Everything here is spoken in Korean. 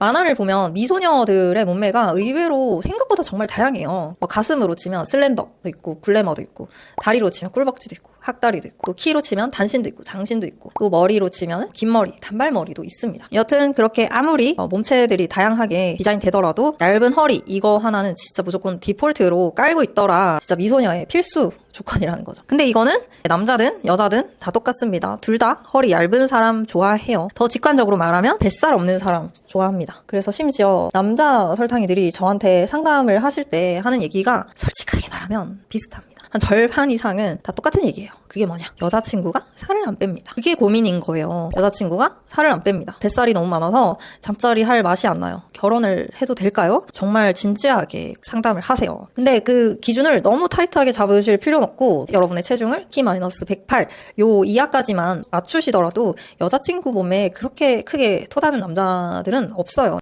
만화를 보면 미소녀들의 몸매가 의외로 생각보다 정말 다양해요. 뭐 가슴으로 치면 슬렌더도 있고 글래머도 있고 다리로 치면 꿀벅지도 있고 학다리도 있고 또 키로 치면 단신도 있고 장신도 있고 또 머리로 치면 긴 머리, 단발머리도 있습니다. 여튼 그렇게 아무리 어, 몸체들이 다양하게 디자인 되더라도 얇은 허리 이거 하나는 진짜 무조건 디폴트로 깔고 있더라. 진짜 미소녀의 필수 조건이라는 거죠. 근데 이거는 남자든 여자든 다 똑같습니다. 둘 다 허리 얇은 사람 좋아해요. 더 직관적으로 말하면 뱃살 없는 사람 좋아합니다. 그래서 심지어 남자 설탕이들이 저한테 상담을 하실 때 하는 얘기가 솔직하게 말하면 비슷합니다. 한 절반 이상은 다 똑같은 얘기예요. 그게 뭐냐? 여자친구가 살을 안 뺍니다. 그게 고민인 거예요. 여자친구가 살을 안 뺍니다. 뱃살이 너무 많아서 잠자리 할 맛이 안 나요. 결혼을 해도 될까요? 정말 진지하게 상담을 하세요. 근데 그 기준을 너무 타이트하게 잡으실 필요는 없고 여러분의 체중을 키 마이너스 108 요 이하까지만 맞추시더라도 여자친구 몸에 그렇게 크게 토다는 남자들은 없어요.